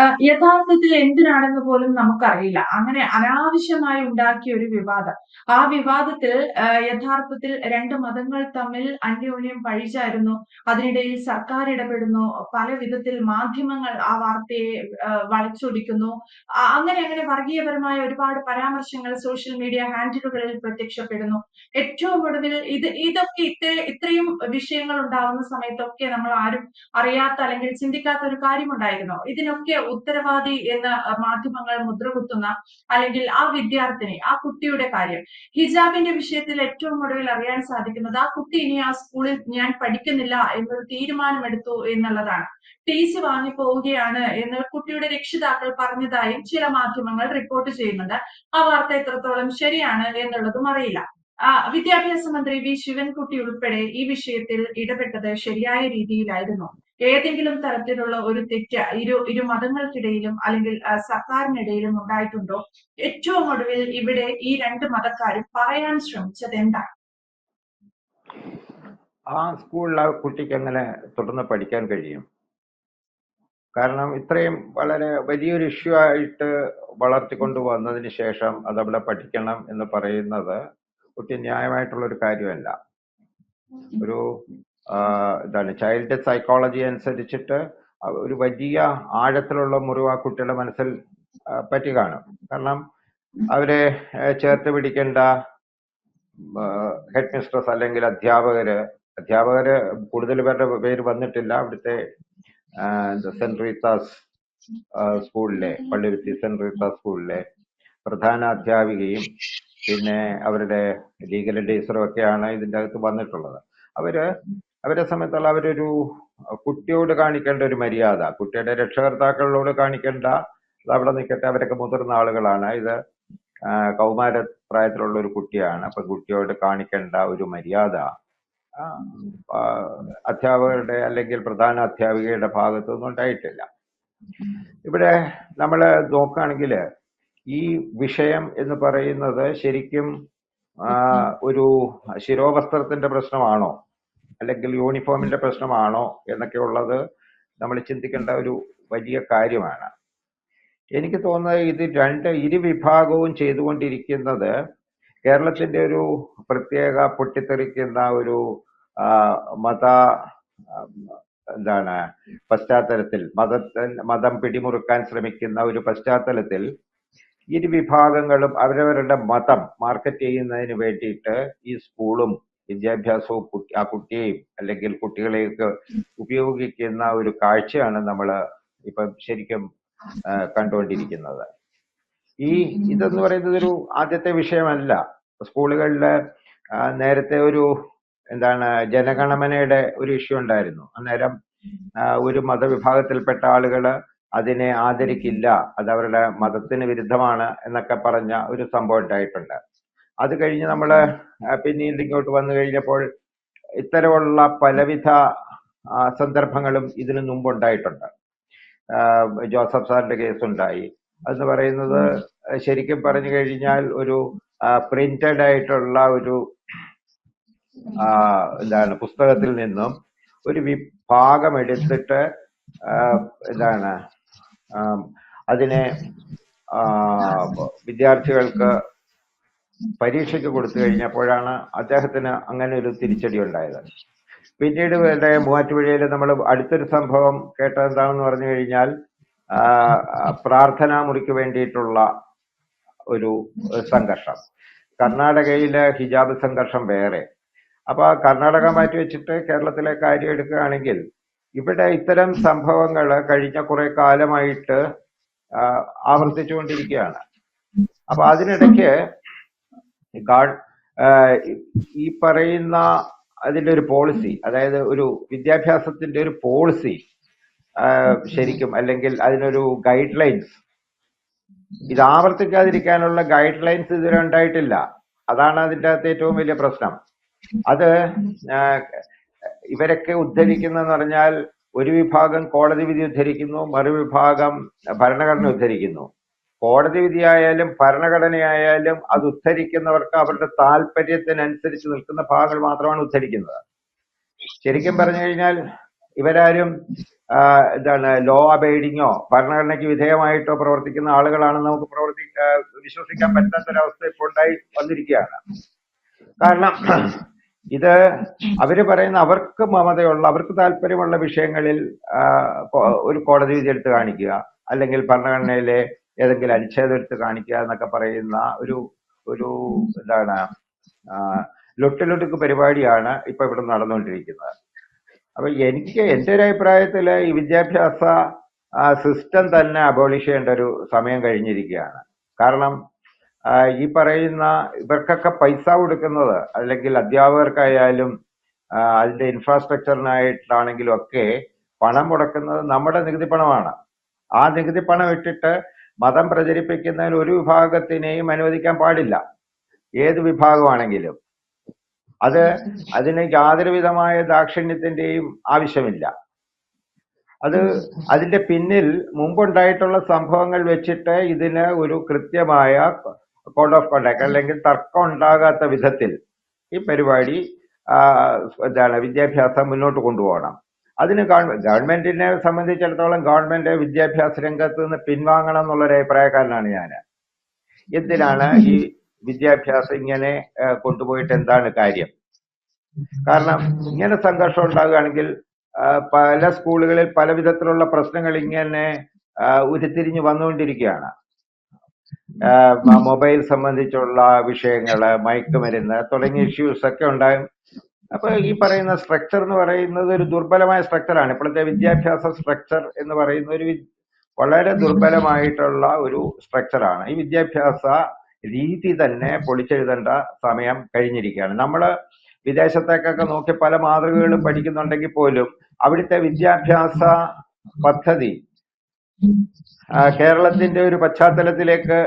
ആഹ് യഥാർത്ഥത്തിൽ എന്തിനാണെന്ന് പോലും നമുക്കറിയില്ല. അങ്ങനെ അനാവശ്യമായി ഉണ്ടാക്കിയ ഒരു വിവാദം. ആ വിവാദത്തിൽ യഥാർത്ഥത്തിൽ രണ്ട് മതങ്ങൾ തമ്മിൽ അന്യോന്യം പഴിച്ചായിരുന്നു അതിനിടയിൽ സർക്കാർ ഇടപെടുന്നു. പല വിധത്തിൽ മാധ്യമങ്ങൾ ആ വാർത്തയെ വളച്ചൊടിക്കുന്നു. അങ്ങനെ അങ്ങനെ വർഗീയപരമായ ഒരുപാട് പരാമർശങ്ങൾ സോഷ്യൽ മീഡിയ ഹാൻഡിലുകളിൽ പ്രത്യക്ഷപ്പെടുന്നു. ഏറ്റവും ഒടുവിൽ ഇത് ഇതൊക്കെ ഇത്ര ഇത്രയും വിഷയങ്ങൾ ഉണ്ടാവുന്ന സമയത്തൊക്കെ നമ്മൾ ആരും അറിയാത്ത അല്ലെങ്കിൽ ചിന്തിക്കാത്ത ഒരു കാര്യമുണ്ടായിരുന്നോ? ഇതിനൊക്കെ ഉത്തരവാദി എന്ന് മാധ്യമങ്ങൾ മുദ്രകുത്തുന്ന അല്ലെങ്കിൽ ആ വിദ്യാർത്ഥിനി, ആ കുട്ടിയുടെ കാര്യം. ഹിജാബിന്റെ വിഷയത്തിൽ ഏറ്റവും ഒടുവിൽ അറിയാൻ സാധിക്കുന്നത് ആ കുട്ടി ഇനി ആ സ്കൂളിൽ ഞാൻ പഠിക്കുന്നില്ല എന്നൊരു തീരുമാനമെടുത്തു എന്നുള്ളതാണ്. ടിസി വാങ്ങി പോവുകയാണ് എന്ന് കുട്ടിയുടെ രക്ഷിതാക്കൾ പറഞ്ഞതായും ചില മാധ്യമങ്ങൾ റിപ്പോർട്ട് ചെയ്യുന്നുണ്ട്. ആ വാർത്ത എത്രത്തോളം ശരിയാണ് എന്നുള്ളതും അറിയില്ല. വിദ്യാഭ്യാസ മന്ത്രി വി ശിവൻകുട്ടി ഉൾപ്പെടെ ഈ വിഷയത്തിൽ ഇടപെട്ടത് ശരിയായ രീതിയിലായിരുന്നോ? ഏതെങ്കിലും തരത്തിലുള്ള ഒരു തെറ്റ് ഇരു ഇരു മതങ്ങൾക്കിടയിലും അല്ലെങ്കിൽ സർക്കാരിനിടയിലും ഉണ്ടായിട്ടുണ്ടോ? ഏറ്റവും ഒടുവിൽ ഇവിടെ ഈ രണ്ട് മതക്കാരും പറയാൻ ശ്രമിച്ചത് എന്താണ്? ആ സ്കൂളിൽ ആ കുട്ടിക്ക് എങ്ങനെ തുടർന്ന് പഠിക്കാൻ കഴിയും? കാരണം ഇത്രയും വളരെ വലിയൊരു ഇഷ്യൂ ആയിട്ട് വളർത്തിക്കൊണ്ടു വന്നതിന് ശേഷം അതവിടെ പഠിക്കണം എന്ന് പറയുന്നത് കുട്ടി ന്യായമായിട്ടുള്ള ഒരു കാര്യമല്ല. ഒരു എന്താണ് ചൈൽഡ് സൈക്കോളജി അനുസരിച്ചിട്ട് ഒരു വലിയ ആഴത്തിലുള്ള മുറിവ് ആ കുട്ടിയുടെ മനസ്സിൽ പറ്റി കാണും. കാരണം അവരെ ചേർത്ത് പിടിക്കേണ്ട ഹെഡ് മിസ്ട്രസ് അല്ലെങ്കിൽ അധ്യാപകര് അധ്യാപകര് കൂടുതൽ പേരുടെ പേര് വന്നിട്ടില്ല. അവിടുത്തെ സെന്റ് റീത്താസ് സ്കൂളിലെ പള്ളിരുത്തി സെന്റ് റീത്താസ് സ്കൂളിലെ പ്രധാന അധ്യാപികയും പിന്നെ അവരുടെ ലീഗൽ അഡ്വൈസറും ഒക്കെയാണ് ഇതിന്റെ അകത്ത് വന്നിട്ടുള്ളത്. അവർ അവരെ സംബന്ധിച്ചുള്ള അവരൊരു കുട്ടിയോട് കാണിക്കേണ്ട ഒരു മര്യാദ, കുട്ടിയുടെ രക്ഷകർത്താക്കളോട് കാണിക്കേണ്ട അത് അവിടെ നിൽക്കട്ടെ അവരൊക്കെ മുതിർന്ന ആളുകളാണ്. ഇത് കൗമാര പ്രായത്തിലുള്ള ഒരു കുട്ടിയാണ്. അപ്പൊ കുട്ടിയോട് കാണിക്കേണ്ട ഒരു മര്യാദ അധ്യാപകരുടെ അല്ലെങ്കിൽ പ്രധാന അധ്യാപികയുടെ ഭാഗത്തു നിന്നും ഉണ്ടായിട്ടില്ല. ഇവിടെ നമ്മൾ നോക്കുകയാണെങ്കിൽ ഈ വിഷയം എന്ന് പറയുന്നത് ശരിക്കും ഒരു ശിരോവസ്ത്രത്തിന്റെ പ്രശ്നമാണോ? അല്ലെങ്കിൽ യൂണിഫോമിന്റെ പ്രശ്നമാണോ? എന്നൊക്കെ ഉള്ളത് നമ്മൾ ചിന്തിക്കേണ്ട ഒരു വലിയ കാര്യമാണ്. എനിക്ക് തോന്നുന്നത് ഇത് രണ്ട് ഇരുവിഭാഗവും ചെയ്തുകൊണ്ടിരിക്കുന്നത് കേരളത്തിന്റെ ഒരു പ്രത്യേക പൊട്ടിത്തെറിക്കുന്ന ഒരു മത എന്താണ് പശ്ചാത്തലത്തിൽ മതത്തിൽ മതം പിടിമുറുക്കാൻ ശ്രമിക്കുന്ന ഒരു പശ്ചാത്തലത്തിൽ ഇരുവിഭാഗങ്ങളും അവരവരുടെ മതം മാർക്കറ്റ് ചെയ്യുന്നതിന് വേണ്ടിയിട്ട് ഈ സ്കൂളും വിദ്യാഭ്യാസവും ആ കുട്ടിയെയും അല്ലെങ്കിൽ കുട്ടികളെയൊക്കെ ഉപയോഗിക്കുന്ന ഒരു കാഴ്ചയാണ് നമ്മൾ ഇപ്പം ശരിക്കും കണ്ടുകൊണ്ടിരിക്കുന്നത്. ഈ ഇതെന്ന് പറയുന്നത് ഒരു ആദ്യത്തെ വിഷയമല്ല. സ്കൂളുകളിലെ നേരത്തെ ഒരു എന്താണ് ജനഗണമനയുടെ ഒരു ഇഷ്യൂ ഉണ്ടായിരുന്നു. അന്നേരം ഒരു മതവിഭാഗത്തിൽപ്പെട്ട ആളുകൾ അതിനെ ആദരിക്കില്ല. അത് അവരുടെ മതത്തിന് വിരുദ്ധമാണ് എന്നൊക്കെ പറഞ്ഞ ഒരു സംഭവം ഉണ്ടായിട്ടുണ്ട്. അത് കഴിഞ്ഞ് നമ്മൾ പിന്നീട് ഇങ്ങോട്ട് വന്നു കഴിഞ്ഞപ്പോൾ ഇത്തരമുള്ള പലവിധ സന്ദർഭങ്ങളും ഇതിനു മുമ്പ് ഉണ്ടായിട്ടുണ്ട്. ജോസഫ് സാറിന്റെ കേസ് ഉണ്ടായി. അതെന്ന് പറയുന്നത് ശരിക്കും പറഞ്ഞു കഴിഞ്ഞാൽ ഒരു പ്രിന്റഡ് ആയിട്ടുള്ള ഒരു എന്താണ് പുസ്തകത്തിൽ നിന്നും ഒരു വിഭാഗം എടുത്തിട്ട് എന്താണ് അതിനെ വിദ്യാർത്ഥികൾക്ക് പരീക്ഷയ്ക്ക് കൊടുത്തു കഴിഞ്ഞപ്പോഴാണ് അദ്ദേഹത്തിന് അങ്ങനെ ഒരു തിരിച്ചടി ഉണ്ടായത്. പിന്നീട് ഇവിടെ മൂവാറ്റുപുഴയിൽ നമ്മൾ അടുത്തൊരു സംഭവം കേട്ടതെന്താണെന്ന് പറഞ്ഞു കഴിഞ്ഞാൽ പ്രാർത്ഥനാ മുറിക്ക് വേണ്ടിയിട്ടുള്ള ഒരു സംഘർഷം. കർണാടകയിലെ ഹിജാബ് സംഘർഷം വേറെ. അപ്പൊ കർണാടക മാറ്റി വെച്ചിട്ട് കേരളത്തിലെ കാര്യം എടുക്കുകയാണെങ്കിൽ ഇവിടെ ഇത്തരം സംഭവങ്ങൾ കഴിഞ്ഞ കുറെ കാലമായിട്ട് ആവർത്തിച്ചുകൊണ്ടിരിക്കുകയാണ്. അപ്പൊ അതിനിടയ്ക്ക് ഈ പറയുന്ന അതിന്റെ ഒരു പോളിസി അതായത് ഒരു വിദ്യാഭ്യാസത്തിന്റെ ഒരു പോളിസി ശരിക്കും അല്ലെങ്കിൽ അതിനൊരു ഗൈഡ് ലൈൻസ് ഇത് ആവർത്തിക്കാതിരിക്കാനുള്ള ഗൈഡ് ലൈൻസ് ഇതുവരെ ഉണ്ടായിട്ടില്ല. അതാണ് അതിന്റെ അകത്ത് ഏറ്റവും വലിയ പ്രശ്നം. അത് ഇവരൊക്കെ ഉദ്ധരിക്കുന്നതെന്ന് പറഞ്ഞാൽ ഒരു വിഭാഗം കോടതി വിധി ഉദ്ധരിക്കുന്നു, മറുവിഭാഗം ഭരണഘടന ഉദ്ധരിക്കുന്നു. കോടതി വിധിയായാലും ഭരണഘടനയായാലും അത് ഉദ്ധരിക്കുന്നവർക്ക് അവരുടെ താല്പര്യത്തിനനുസരിച്ച് നിൽക്കുന്ന ഭാഗങ്ങൾ മാത്രമാണ് ഉദ്ധരിക്കുന്നത്. ശരിക്കും പറഞ്ഞു കഴിഞ്ഞാൽ ഇവരാരും എന്താണ് ലോ അബൈഡിങ്ങോ ഭരണഘടനയ്ക്ക് വിധേയമായിട്ടോ പ്രവർത്തിക്കുന്ന ആളുകളാണെന്ന് നമുക്ക് പ്രവർത്തി വിശ്വസിക്കാൻ പറ്റാത്തൊരവസ്ഥ ഇപ്പോൾ ഉണ്ടായി വന്നിരിക്കുകയാണ് കാരണം ഇത് അവർ പറയുന്ന അവർക്ക് മമതയുള്ള അവർക്ക് താല്പര്യമുള്ള വിഷയങ്ങളിൽ ഒരു കോടതി വിധി എടുത്ത് കാണിക്കുക അല്ലെങ്കിൽ ഭരണഘടനയിലെ ഏതെങ്കിലും അനുച്ഛേദം എടുത്ത് കാണിക്കുക എന്നൊക്കെ പറയുന്ന ഒരു ഒരു എന്താണ് ലൊട്ടിലൊട്ടുക്ക് പരിപാടിയാണ് ഇപ്പൊ ഇവിടെ നടന്നുകൊണ്ടിരിക്കുന്നത്. അപ്പൊ എനിക്ക് എന്റെ ഒരു അഭിപ്രായത്തിൽ ഈ വിദ്യാഭ്യാസ സിസ്റ്റം തന്നെ അബോളിഷ് ചെയ്യേണ്ട ഒരു സമയം കഴിഞ്ഞിരിക്കുകയാണ്. കാരണം ഈ പറയുന്ന ഇവർക്കൊക്കെ പൈസ കൊടുക്കുന്നത് അല്ലെങ്കിൽ അധ്യാപകർക്കായാലും അതിന്റെ ഇൻഫ്രാസ്ട്രക്ചറിനായിട്ടാണെങ്കിലും ഒക്കെ പണം മുടക്കുന്നത് നമ്മുടെ നികുതി പണമാണ്. ആ നികുതി പണം ഇട്ടിട്ട് മതം പ്രചരിപ്പിക്കുന്നതിന് ഒരു വിഭാഗത്തിനെയും അനുവദിക്കാൻ പാടില്ല. ഏത് വിഭാഗമാണെങ്കിലും. അത് അതിന് യാതൊരു വിധമായ ദാക്ഷിണ്യത്തിന്റെയും ആവശ്യമില്ല. അത് അതിന്റെ പിന്നിൽ മുമ്പുണ്ടായിട്ടുള്ള സംഭവങ്ങൾ വെച്ചിട്ട് ഇതിന് ഒരു കൃത്യമായ കോഡ് ഓഫ് കോണ്ടാക്ട് അല്ലെങ്കിൽ തർക്കം ഉണ്ടാകാത്ത വിധത്തിൽ ഈ പരിപാടി എന്താണ് വിദ്യാഭ്യാസം മുന്നോട്ട് കൊണ്ടുപോകണം. അതിന് ഗവൺമെന്റ് ഗവൺമെന്റിനെ സംബന്ധിച്ചിടത്തോളം ഗവൺമെന്റ് വിദ്യാഭ്യാസ രംഗത്ത് നിന്ന് പിൻവാങ്ങണം എന്നുള്ളൊരു അഭിപ്രായക്കാരനാണ് ഞാൻ. എന്തിനാണ് ഈ വിദ്യാഭ്യാസം ഇങ്ങനെ കൊണ്ടുപോയിട്ട് എന്താണ് കാര്യം? കാരണം ഇങ്ങനെ സംഘർഷം ഉണ്ടാകുകയാണെങ്കിൽ പല സ്കൂളുകളിൽ പല വിധത്തിലുള്ള പ്രശ്നങ്ങൾ ഇങ്ങനെ ഉരുത്തിരിഞ്ഞ് വന്നുകൊണ്ടിരിക്കുകയാണ്. മൊബൈൽ സംബന്ധിച്ചുള്ള വിഷയങ്ങൾ മയക്കുമരുന്ന് തുടങ്ങിയ ഇഷ്യൂസ് ഒക്കെ ഉണ്ടായും അപ്പൊ ഈ പറയുന്ന സ്ട്രക്ചർ എന്ന് പറയുന്നത് ഒരു ദുർബലമായ സ്ട്രക്ചറാണ് ഇപ്പോഴത്തെ വിദ്യാഭ്യാസ സ്ട്രക്ചർ എന്ന് പറയുന്ന ഒരു വളരെ ദുർബലമായിട്ടുള്ള ഒരു സ്ട്രക്ചറാണ് ഈ വിദ്യാഭ്യാസ രീതി തന്നെ പൊളിച്ചെഴുതേണ്ട സമയം കഴിഞ്ഞിരിക്കുകയാണ്. നമ്മൾ വിദേശത്തേക്കൊക്കെ നോക്കി പല മാതൃകകളും പഠിക്കുന്നുണ്ടെങ്കിൽ പോലും അവിടുത്തെ വിദ്യാഭ്യാസ പദ്ധതി കേരളത്തിന്റെ ഒരു പശ്ചാത്തലത്തിലേക്ക്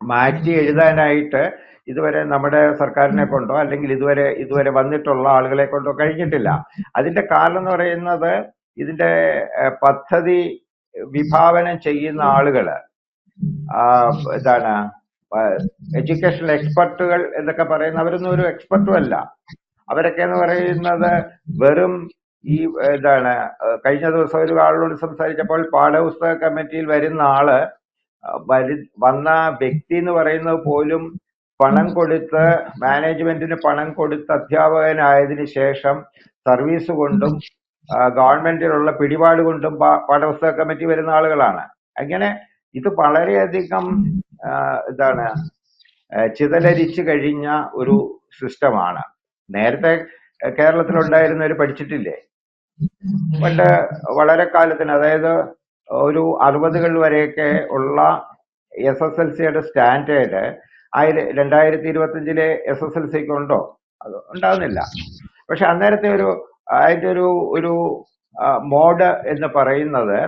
മാറ്റി എഴുതാനായിട്ട് ഇതുവരെ നമ്മുടെ സർക്കാരിനെ കൊണ്ടോ അല്ലെങ്കിൽ ഇതുവരെ ഇതുവരെ വന്നിട്ടുള്ള ആളുകളെ കൊണ്ടോ കഴിഞ്ഞിട്ടില്ല. അതിന്റെ കാരണം എന്ന് പറയുന്നത് ഇതിന്റെ പദ്ധതി വിഭാവനം ചെയ്യുന്ന ആളുകൾ ഇതാണ് എന്താണ് എഡ്യൂക്കേഷണൽ എക്സ്പെർട്ടുകൾ എന്നൊക്കെ പറയുന്ന അവരൊന്നും ഒരു എക്സ്പെർട്ടും അല്ല. അവരൊക്കെ എന്ന് പറയുന്നത് വെറും ഈ ഇതാണ് കഴിഞ്ഞ ദിവസം ഒരു ആളോട് സംസാരിച്ചപ്പോൾ പാഠപുസ്തക കമ്മിറ്റിയിൽ വരുന്ന ആൾ വരി വന്ന വ്യക്തി എന്ന് പറയുന്നത് പോലും പണം കൊടുത്ത് മാനേജ്മെന്റിന് പണം കൊടുത്ത് അധ്യാപകനായതിനു ശേഷം സർവീസ് കൊണ്ടും ഗവൺമെന്റിലുള്ള പിടിപാട് കൊണ്ടും പാഠപുസ്തക കമ്മിറ്റി വരുന്ന ആളുകളാണ്. അങ്ങനെ ഇത് വളരെയധികം ഇതാണ് ചിതലരിച്ചു കഴിഞ്ഞ ഒരു സിസ്റ്റമാണ്. നേരത്തെ കേരളത്തിലുണ്ടായിരുന്നവർ പഠിച്ചിട്ടില്ലേ? പണ്ട് വളരെ കാലത്തിന് അതായത് ഒരു അറുപതുകൾ വരെയൊക്കെ ഉള്ള എസ് എസ് എൽ സിയുടെ സ്റ്റാൻഡേർഡ് ആയിര രണ്ടായിരത്തി ഇരുപത്തിയഞ്ചിലെ എസ് എസ് എൽ സിക്ക് ഉണ്ടോ അത് ഉണ്ടാകുന്നില്ല പക്ഷെ അന്നേരത്തെ ഒരു അതിന്റെ ഒരു ഒരു മോഡ് എന്ന് പറയുന്നത്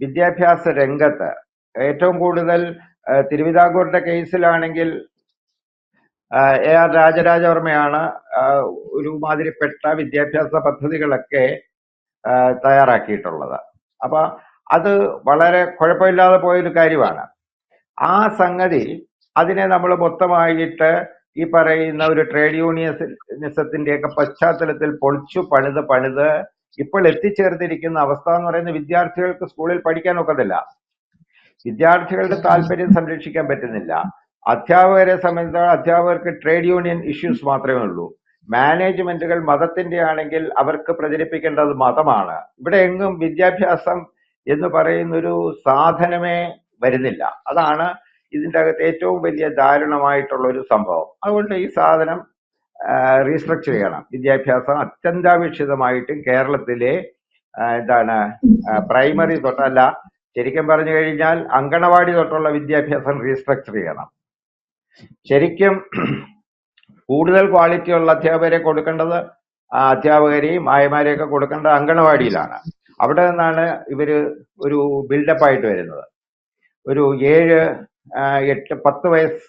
വിദ്യാഭ്യാസ രംഗത്ത്. ഏറ്റവും കൂടുതൽ തിരുവിതാംകൂറിന്റെ കേസിലാണെങ്കിൽ എ ആർ രാജരാജവർമ്മയാണ് ഒരുമാതിരിപ്പെട്ട വിദ്യാഭ്യാസ പദ്ധതികളൊക്കെ തയ്യാറാക്കിയിട്ടുള്ളത്. അപ്പൊ അത് വളരെ കുഴപ്പമില്ലാതെ പോയൊരു കാര്യമാണ്. ആ സംഗതി അതിനെ നമ്മൾ മൊത്തമായിട്ട് ഈ പറയുന്ന ഒരു ട്രേഡ് യൂണിയനിസത്തിന്റെ ഒക്കെ പശ്ചാത്തലത്തിൽ പൊളിച്ചു പണിത് പണിത് ഇപ്പോൾ എത്തിച്ചേർന്നിരിക്കുന്ന അവസ്ഥ എന്ന് പറയുന്നത് വിദ്യാർത്ഥികൾക്ക് സ്കൂളിൽ പഠിക്കാൻ ഒക്കത്തില്ല. വിദ്യാർത്ഥികളുടെ താല്പര്യം സംരക്ഷിക്കാൻ പറ്റുന്നില്ല. അധ്യാപകരെ സംബന്ധിച്ചിടത്തോളം അധ്യാപകർക്ക് ട്രേഡ് യൂണിയൻ ഇഷ്യൂസ് മാത്രമേ ഉള്ളൂ. മാനേജ്മെന്റുകൾ മതത്തിന്റെ ആണെങ്കിൽ അവർക്ക് പ്രചരിപ്പിക്കേണ്ടത് മതമാണ്. ഇവിടെ എങ്ങും വിദ്യാഭ്യാസം എന്ന് പറയുന്നൊരു സാധനമേ വരുന്നില്ല. അതാണ് ഇതിന്റെ അകത്ത് ഏറ്റവും വലിയ ദാരുണമായിട്ടുള്ള ഒരു സംഭവം. അതുകൊണ്ട് ഈ സാധനം റീസ്ട്രക്ചർ ചെയ്യണം. വിദ്യാഭ്യാസം അത്യന്താപേക്ഷിതമായിട്ടും കേരളത്തിലെ എന്താണ് പ്രൈമറി തൊട്ടല്ല ശരിക്കും പറഞ്ഞു കഴിഞ്ഞാൽ അങ്കണവാടി തൊട്ടുള്ള വിദ്യാഭ്യാസം റീസ്ട്രക്ചർ ചെയ്യണം. ശരിക്കും കൂടുതൽ ക്വാളിറ്റി ഉള്ള അധ്യാപകരെ കൊടുക്കേണ്ടത് അധ്യാപകരെയും ആയമാരെയൊക്കെ കൊടുക്കേണ്ടത് അങ്കണവാടിയിലാണ്. അവിടെ നിന്നാണ് ഇവർ ഒരു ബിൽഡപ്പ് ആയിട്ട് വരുന്നത്. ഒരു ഏഴ് എട്ട് പത്ത് വയസ്സ്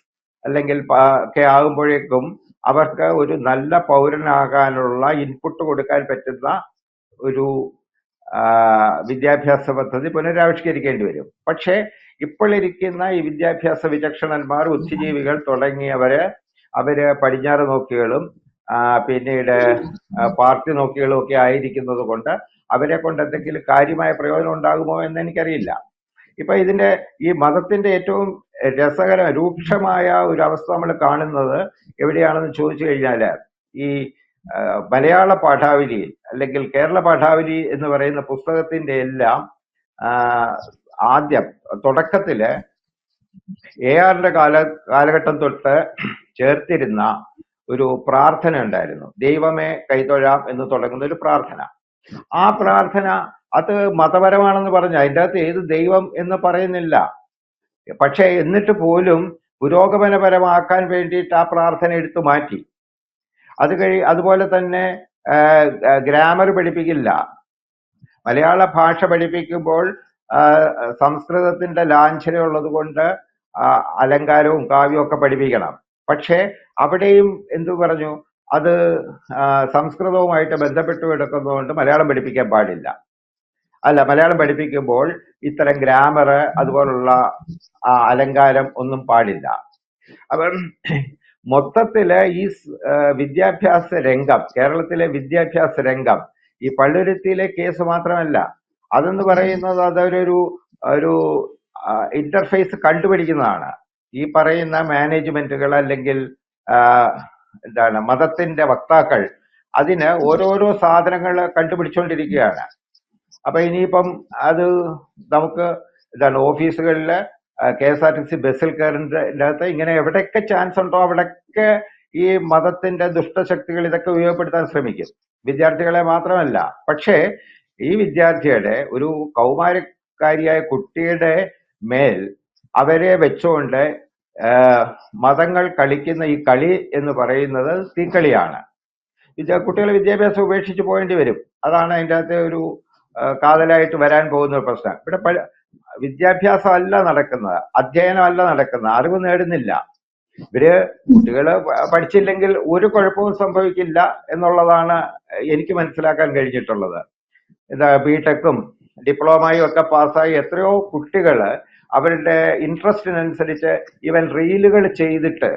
അല്ലെങ്കിൽ ഒക്കെ ആകുമ്പോഴേക്കും അവർക്ക് ഒരു നല്ല പൗരനാകാനുള്ള ഇൻപുട്ട് കൊടുക്കാൻ പറ്റുന്ന ഒരു വിദ്യാഭ്യാസ പദ്ധതി പുനരാവിഷ്കരിക്കേണ്ടി വരും. പക്ഷേ ഇപ്പോഴിരിക്കുന്ന ഈ വിദ്യാഭ്യാസ വിചക്ഷണന്മാർ ബുദ്ധിജീവികൾ തുടങ്ങിയവര് അവർ പടിഞ്ഞാറ് നോക്കികളും പിന്നീട് പാർട്ടി നോക്കികളും ഒക്കെ ആയിരിക്കുന്നത് കൊണ്ട് അവരെ കൊണ്ട് എന്തെങ്കിലും കാര്യമായ പ്രയോജനം ഉണ്ടാകുമോ എന്ന് എനിക്കറിയില്ല. ഇപ്പൊ ഇതിന്റെ ഈ മതത്തിന്റെ ഏറ്റവും രസകര രൂക്ഷമായ ഒരു അവസ്ഥ നമ്മൾ കാണുന്നത് എവിടെയാണെന്ന് ചോദിച്ചു കഴിഞ്ഞാൽ ഈ മലയാള പാഠാവലിയിൽ അല്ലെങ്കിൽ കേരള പാഠാവലി എന്ന് പറയുന്ന പുസ്തകത്തിന്റെ എല്ലാം ആദ്യം തുടക്കത്തിൽ എ ആറിന്റെ കാല കാലഘട്ടം തൊട്ട് ചേർത്തിരുന്ന ഒരു പ്രാർത്ഥന ഉണ്ടായിരുന്നു. ദൈവമേ കൈതൊഴാം എന്ന് തുടങ്ങുന്ന ഒരു പ്രാർത്ഥന. ആ പ്രാർത്ഥന അത് മതപരമാണെന്ന് പറഞ്ഞു. അതിന്റെ അകത്ത് ഏത് ദൈവം എന്ന് പറയുന്നില്ല. പക്ഷേ എന്നിട്ട് പോലും പുരോഗമനപരമാക്കാൻ വേണ്ടിയിട്ട് ആ പ്രാർത്ഥന എടുത്തു മാറ്റി. അത് കഴി അതുപോലെ തന്നെ ഗ്രാമർ പഠിപ്പിക്കില്ല. മലയാള ഭാഷ പഠിപ്പിക്കുമ്പോൾ സംസ്കൃതത്തിന്റെ ലാഞ്ചന ഉള്ളത് കൊണ്ട് അലങ്കാരവും കാവ്യവും ഒക്കെ പഠിപ്പിക്കണം. പക്ഷേ അവിടെയും എന്തു പറഞ്ഞു? അത് സംസ്കൃതവുമായിട്ട് ബന്ധപ്പെട്ട് കിടക്കുന്നതുകൊണ്ട് മലയാളം പഠിപ്പിക്കാൻ പാടില്ല. അല്ല മലയാളം പഠിപ്പിക്കുമ്പോൾ ഇത്തരം ഗ്രാമർ അതുപോലുള്ള അലങ്കാരം ഒന്നും പാടില്ല. അപ്പം മൊത്തത്തിൽ ഈ വിദ്യാഭ്യാസ രംഗം കേരളത്തിലെ വിദ്യാഭ്യാസ രംഗം ഈ പള്ളുരുത്തിയിലെ കേസ് മാത്രമല്ല അതെന്ന് പറയുന്നത് അതൊരു ഒരു ഇന്റർഫേസ് കണ്ടുപിടിക്കുന്നതാണ്. ഈ പറയുന്ന മാനേജ്മെന്റുകൾ അല്ലെങ്കിൽ എന്താണ് മതത്തിന്റെ വക്താക്കൾ അതിന് ഓരോരോ സാധനങ്ങൾ കണ്ടുപിടിച്ചുകൊണ്ടിരിക്കുകയാണ് അപ്പൊ ഇനിയിപ്പം അത് നമുക്ക് എന്താണ് ഓഫീസുകളിൽ K S R T C ബസ്സിൽ കയറുന്നതിന്റെ അകത്ത് ഇങ്ങനെ എവിടെയൊക്കെ ചാൻസ് ഉണ്ടോ അവിടെയൊക്കെ ഈ മതത്തിന്റെ ദുഷ്ടശക്തികൾ ഇതൊക്കെ ഉപയോഗപ്പെടുത്താൻ ശ്രമിക്കും. വിദ്യാർത്ഥികളെ മാത്രമല്ല. പക്ഷേ ഈ വിദ്യാർത്ഥിയുടെ ഒരു കൗമാരക്കാരിയായ കുട്ടിയുടെ മേൽ അവരെ വെച്ചുകൊണ്ട് മതങ്ങൾ കളിക്കുന്ന ഈ കളി എന്ന് പറയുന്നത് തീക്കളിയാണ്. കുട്ടികൾ വിദ്യാഭ്യാസം ഉപേക്ഷിച്ച് പോകേണ്ടി വരും. അതാണ് അതിന്റെ അകത്തെ ഒരു കാതലായിട്ട് വരാൻ പോകുന്ന ഒരു പ്രശ്നം. ഇവിടെ വിദ്യാഭ്യാസം അല്ല നടക്കുന്നത് അധ്യയനം അല്ല നടക്കുന്നത് അറിവ് നേടുന്നില്ല. ഇവർ കുട്ടികൾ പഠിച്ചില്ലെങ്കിൽ ഒരു കുഴപ്പവും സംഭവിക്കില്ല എന്നുള്ളതാണ് എനിക്ക് മനസ്സിലാക്കാൻ കഴിഞ്ഞിട്ടുള്ളത്. എന്താ ബിടെക്കും ഡിപ്ലോമയും ഒക്കെ പാസ്സായി എത്രയോ കുട്ടികൾ അവരുടെ ഇൻട്രസ്റ്റിനനുസരിച്ച് ഇവൻ റീലുകൾ ചെയ്തിട്ട്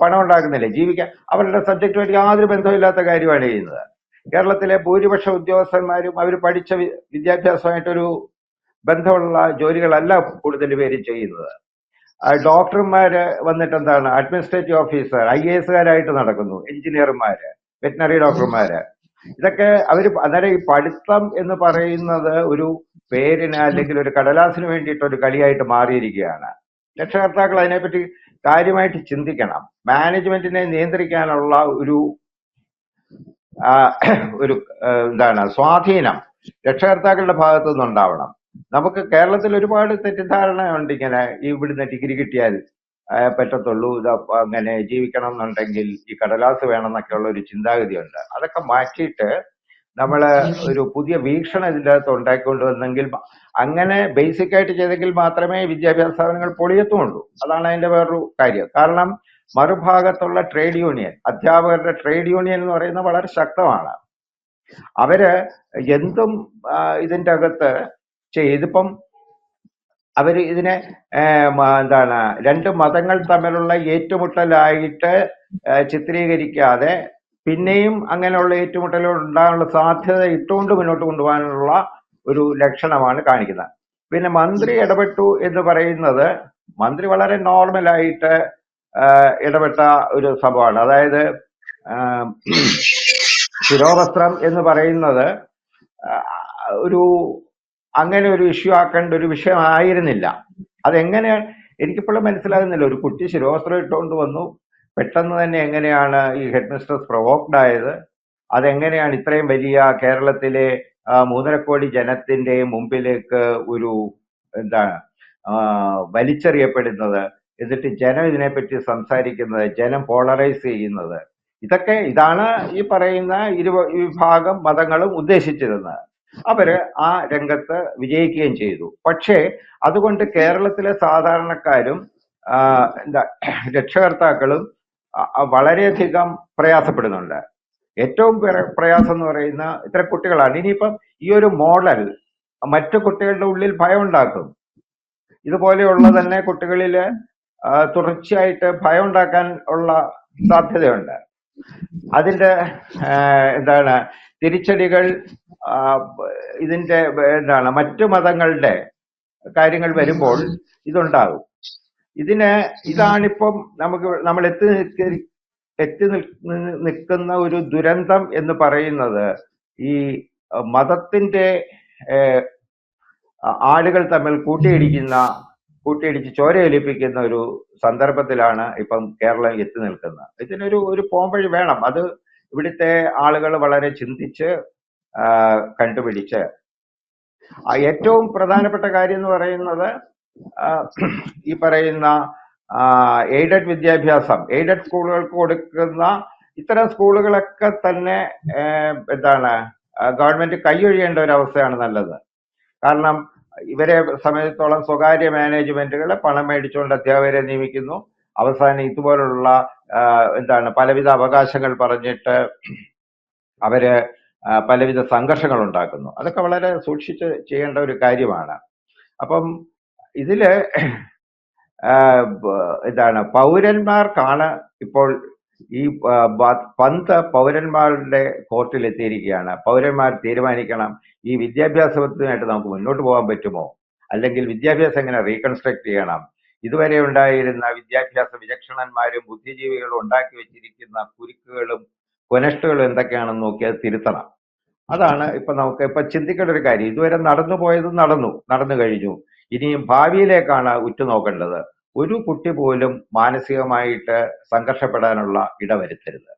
പണം ഉണ്ടാക്കുന്നില്ല? ജീവിക്കാൻ അവരുടെ സബ്ജക്റ്റുമായിട്ട് യാതൊരു ബന്ധമില്ലാത്ത കാര്യമാണ് ചെയ്യുന്നത്. കേരളത്തിലെ ഭൂരിപക്ഷ ഉദ്യോഗസ്ഥന്മാരും അവർ പഠിച്ച വിദ്യാഭ്യാസമായിട്ടൊരു ബന്ധമുള്ള ജോലികളല്ല കൂടുതൽ പേര് ചെയ്യുന്നത്. ഡോക്ടർമാർ വന്നിട്ട് എന്താണ്? അഡ്മിനിസ്ട്രേറ്റീവ് ഓഫീസർ ഐ എ എസുകാരായിട്ട് നടക്കുന്നു എഞ്ചിനീയർമാര് വെറ്റിനറി ഡോക്ടർമാര്. ഇതൊക്കെ അവർ അന്നേരം ഈ പഠിത്തം എന്ന് പറയുന്നത് ഒരു പേരിന് അല്ലെങ്കിൽ ഒരു കടലാസിന് വേണ്ടിയിട്ട് ഒരു കളിയായിട്ട് മാറിയിരിക്കുകയാണ്. രക്ഷകർത്താക്കൾ അതിനെപ്പറ്റി കാര്യമായിട്ട് ചിന്തിക്കണം. മാനേജ്മെന്റിനെ നിയന്ത്രിക്കാനുള്ള ഒരു ഒരു എന്താണ് സ്വാധീനം രക്ഷകർത്താക്കളുടെ ഭാഗത്തു നിന്നുണ്ടാവണം. നമുക്ക് കേരളത്തിൽ ഒരുപാട് തെറ്റിദ്ധാരണ ഉണ്ട് ഇങ്ങനെ ഇവിടുന്ന് ഡിഗ്രി കിട്ടിയാൽ പറ്റത്തുള്ളൂ ഇത് അങ്ങനെ ജീവിക്കണം എന്നുണ്ടെങ്കിൽ ഈ കടലാസ് വേണം എന്നൊക്കെയുള്ള ഒരു ചിന്താഗതി ഉണ്ട് അതൊക്കെ മാറ്റിയിട്ട് നമ്മൾ ഒരു പുതിയ വീക്ഷണം ഇതിന്റെ അകത്ത് ഉണ്ടാക്കിക്കൊണ്ട് വന്നെങ്കിൽ അങ്ങനെ ബേസിക് ആയിട്ട് ചെയ്തെങ്കിൽ മാത്രമേ വിദ്യാഭ്യാസ സ്ഥാപനങ്ങൾ പൊളിയത്തുമുള്ളൂ. അതാണ് അതിന്റെ വേറൊരു കാര്യം. കാരണം മറുഭാഗത്തുള്ള ട്രേഡ് യൂണിയൻ അധ്യാപകരുടെ ട്രേഡ് യൂണിയൻ എന്ന് പറയുന്നത് വളരെ ശക്തമാണ്. അവർ എന്തും ഇതിന്റെ അകത്ത് ചെയ്തിപ്പം അവർ ഇതിനെ എന്താണ് രണ്ട് മതങ്ങൾ തമ്മിലുള്ള ഏറ്റുമുട്ടലായിട്ട് ചിത്രീകരിക്കാതെ പിന്നെയും അങ്ങനെയുള്ള ഏറ്റുമുട്ടലുകൾ ഉണ്ടാകാനുള്ള സാധ്യത ഇട്ടുകൊണ്ട് മുന്നോട്ട് കൊണ്ടുപോകാനുള്ള ഒരു ലക്ഷണമാണ് കാണിക്കുന്നത്. പിന്നെ മന്ത്രി ഇടപെട്ടു എന്ന് പറയുന്നത് മന്ത്രി വളരെ നോർമലായിട്ട് ഇടപെട്ട ഒരു സംഭവമാണ്. അതായത് ശിരോവസ്ത്രം എന്ന് പറയുന്നത് ഒരു അങ്ങനെ ഒരു ഇഷ്യൂ ആക്കേണ്ട ഒരു വിഷയമായിരുന്നില്ല. അതെങ്ങനെയാണ് എനിക്കിപ്പോഴും മനസ്സിലാകുന്നില്ല. ഒരു കുട്ടി ശിരോവസ്ത്രം ഇട്ടുകൊണ്ട് വന്നു പെട്ടെന്ന് തന്നെ എങ്ങനെയാണ് ഈ ഹെഡ് മിസ്റ്റേഴ്സ് പ്രൊവോക്ഡ് ആയത്? അതെങ്ങനെയാണ് ഇത്രയും വലിയ കേരളത്തിലെ ആ, മൂന്നര കോടി ജനത്തിന്റെ മുമ്പിലേക്ക് ഒരു എന്താണ് വലിച്ചെറിയപ്പെടുന്നത്? എന്നിട്ട് ജനം ഇതിനെപ്പറ്റി സംസാരിക്കുന്നത് ജനം പോളറൈസ് ചെയ്യുന്നത്? ഇതൊക്കെ ഇതാണ് ഈ പറയുന്ന ഇരു വിഭാഗം മതങ്ങളും ഉദ്ദേശിച്ചിരുന്നത്. അവർ ആ രംഗത്ത് വിജയിക്കുകയും ചെയ്തു. പക്ഷേ അതുകൊണ്ട് കേരളത്തിലെ സാധാരണക്കാരും എന്താ രക്ഷകർത്താക്കളും വളരെയധികം പ്രയാസപ്പെടുന്നുണ്ട്. ഏറ്റവും പ്രയാസം എന്ന് പറയുന്ന ഇത്ര കുട്ടികളാണ്. ഇനിയിപ്പം ഈ ഒരു മോഡൽ മറ്റു കുട്ടികളുടെ ഉള്ളിൽ ഭയം ഉണ്ടാക്കും ഇതുപോലെയുള്ള തന്നെ കുട്ടികളിൽ തുടർച്ചയായിട്ട് ഭയം ഉണ്ടാക്കാൻ ഉള്ള സാധ്യതയുണ്ട്. അതിന്റെ എന്താണ് തിരിച്ചടികൾ ഇതിന്റെ എന്താണ് മറ്റു മതങ്ങളുടെ കാര്യങ്ങൾ വരുമ്പോൾ ഇതുണ്ടാകും. ഇതിന് ഇതാണിപ്പം നമുക്ക് നമ്മൾ എത്തി നിൽക്ക- എത്തി നിൽ- നിൽക്കുന്ന ഒരു ദുരന്തം എന്ന് പറയുന്നത് ഈ മതത്തിന്റെ ആളുകൾ തമ്മിൽ കൂട്ടിയിടിക്കുന്ന കൂട്ടിയിടിച്ച് ചോരയൊലിപ്പിക്കുന്ന ഒരു സന്ദർഭത്തിലാണ് ഇപ്പം കേരളം എത്തി നിൽക്കുന്നത്. ഇതിനൊരു ഒരു പോംവഴി വേണം. അത് ഇവിടുത്തെ ആളുകൾ വളരെ ചിന്തിച്ച് കണ്ടുപിടിച്ച്. ഏറ്റവും പ്രധാനപ്പെട്ട കാര്യം എന്ന് പറയുന്നത് ഈ പറയുന്ന എയ്ഡഡ് വിദ്യാഭ്യാസം എയ്ഡഡ് സ്കൂളുകൾക്ക് കൊടുക്കുന്ന ഇത്തരം സ്കൂളുകളൊക്കെ തന്നെ എന്താണ് ഗവൺമെന്റ് കൈയൊഴിയേണ്ട ഒരു അവസ്ഥയാണ് നല്ലത്. കാരണം ഇവരെ സംബന്ധിച്ചോളം സ്വകാര്യ മാനേജ്മെന്റുകൾ പണം മേടിച്ചുകൊണ്ട് അധ്യാപകരെ നിയമിക്കുന്നു. അവസാനം ഇതുപോലുള്ള എന്താണ് പലവിധ അവകാശങ്ങൾ പറഞ്ഞിട്ട് അവർ പലവിധ സംഘർഷങ്ങൾ ഉണ്ടാക്കുന്നു. അതൊക്കെ വളരെ സൂക്ഷിച്ച് ചെയ്യേണ്ട ഒരു കാര്യമാണ്. അപ്പം ഇതിൽ ഇതാണ് പൗരന്മാർക്കാണ് ഇപ്പോൾ ഈ പന്ത് പൗരന്മാരുടെ കോർട്ടിൽ എത്തിയിരിക്കുകയാണ്. പൗരന്മാർ തീരുമാനിക്കണം. ഈ വിദ്യാഭ്യാസത്തിനായിട്ട് നമുക്ക് മുന്നോട്ട് പോകാൻ പറ്റുമോ? അല്ലെങ്കിൽ വിദ്യാഭ്യാസം എങ്ങനെ റീകൺസ്ട്രക്ട് ചെയ്യണം? ഇതുവരെ ഉണ്ടായിരുന്ന വിദ്യാഭ്യാസ വിചക്ഷണന്മാരും ബുദ്ധിജീവികളും ഉണ്ടാക്കി വെച്ചിരിക്കുന്ന കുരുക്കുകളും പുനഷ്ടുകളും എന്തൊക്കെയാണെന്ന് നോക്കി അത് തിരുത്തണം. അതാണ് ഇപ്പൊ നമുക്ക് ഇപ്പൊ ചിന്തിക്കേണ്ട ഒരു കാര്യം. ഇതുവരെ നടന്നു പോയത് നടന്നു. നടന്നു കഴിഞ്ഞു. ഇനിയും ഭാവിയിലേക്കാണ് ഉറ്റുനോക്കേണ്ടത്. ഒരു കുട്ടി പോലും മാനസികമായിട്ട് സംഘർഷപ്പെടാനുള്ള ഇടവരുത്തരുത്.